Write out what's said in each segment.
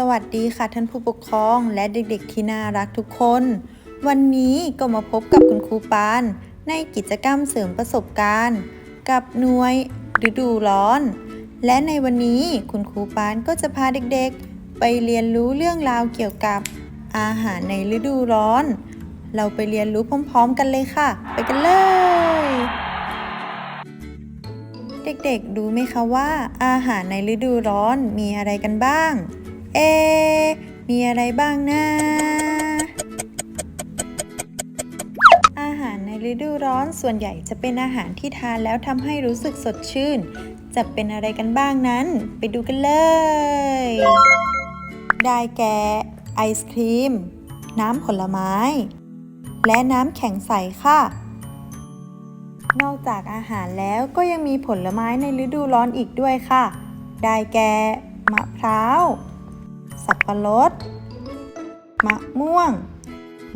สวัสดีค่ะท่านผู้ปกครองและเด็กๆที่น่ารักทุกคน วันนี้ก็มาพบกับคุณครูปาน ในกิจกรรมเสริมประสบการณ์ กับหน่วยฤดูร้อน และในวันนี้คุณครูปานก็จะพาเด็กๆ ไปเรียนรู้เรื่องราวเกี่ยวกับอาหารในฤดูร้อน เราไปเรียนรู้พร้อมๆ กันเลยค่ะ ไปกันเลย เด็กๆรู้ไหมคะว่า อาหารในฤดูร้อนมีอะไรกันบ้าง เอ มีอะไรบ้างนะ อาหารในฤดูร้อนส่วนใหญ่จะเป็นอาหารที่ทานแล้วทำให้รู้สึกสดชื่น จะเป็นอะไรกันบ้างนั้น ไปดูกันเลย ได้แก่ ไอศครีม น้ำผลไม้ และน้ำแข็งใสค่ะนอกจากอาหารแล้วก็ยังมีผลไม้ในฤดูร้อนอีกด้วยค่ะ ได้แก่ มะพร้าว สับปะรด มะม่วง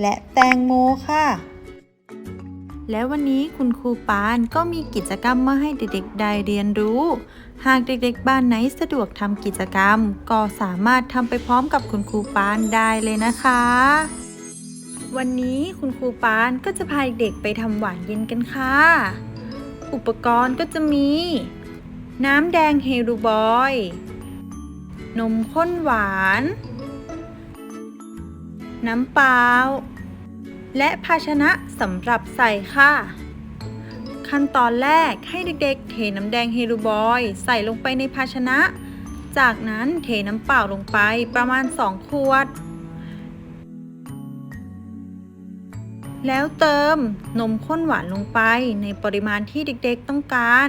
และแตงโมค่ะ และวันนี้คุณครูปานก็มีกิจกรรมมาให้เด็กๆได้เรียนรู้ หากเด็กๆบ้านไหนสะดวกทำกิจกรรม ก็สามารถทำไปพร้อมกับคุณครูปานได้เลยนะคะ วันนี้คุณครูปานก็จะพาเด็กๆไปทำหวานเย็นกันค่ะ อุปกรณ์ก็จะมี น้ำแดงเฮลูบอย นมข้นหวาน น้ำเปล่า และภาชนะสำหรับใส่ค่ะ ขั้นตอนแรกให้เด็กๆ เทน้ำแดงเฮลูบอยใส่ลงไปในภาชนะ จากนั้นเทน้ำเปล่าลงไปประมาณ 2 ขวด แล้วเติมนมข้นหวานลงไปในปริมาณที่เด็กๆต้องการ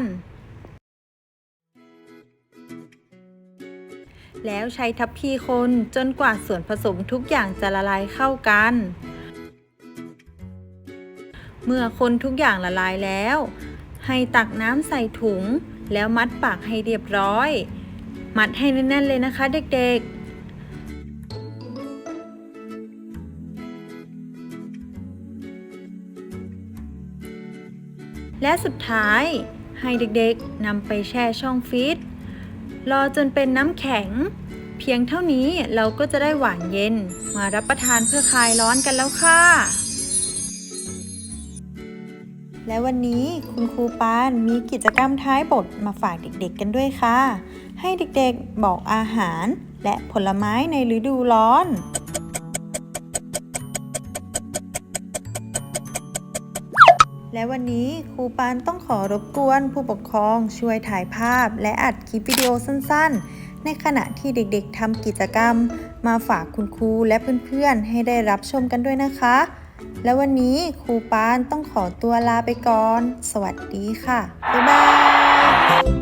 แล้วใช้ทัพพีคนจนกว่าส่วนผสมทุกอย่างจะละลายเข้ากัน เมื่อคนทุกอย่างละลายแล้ว ให้ตักน้ำใส่ถุง แล้วมัดปากให้เรียบร้อย มัดให้แน่นๆเลยนะคะเด็กๆและสุดท้ายให้เด็กๆนำไปแช่ช่องฟรีซ รอจนเป็นน้ำแข็ง เพียงเท่านี้เราก็จะได้หวานเย็น มารับประทานเพื่อคลายร้อนกันแล้วค่ะ และวันนี้คุณครูปานมีกิจกรรมท้ายบทมาฝากเด็กๆกันด้วยค่ะ ให้เด็กๆบอกอาหารและผลไม้ในฤดูร้อน และวันนี้ครูปานต้องขอรบกวนผู้ปกครองช่วยถ่ายภาพ และอัดคลิปวิดีโอสั้นๆ ในขณะที่เด็กๆทำกิจกรรม มาฝากคุณครูและเพื่อนๆ ให้ได้รับชมกันด้วยนะคะ และวันนี้ครูปานต้องขอตัวลาไปก่อน สวัสดีค่ะ บ๊ายบาย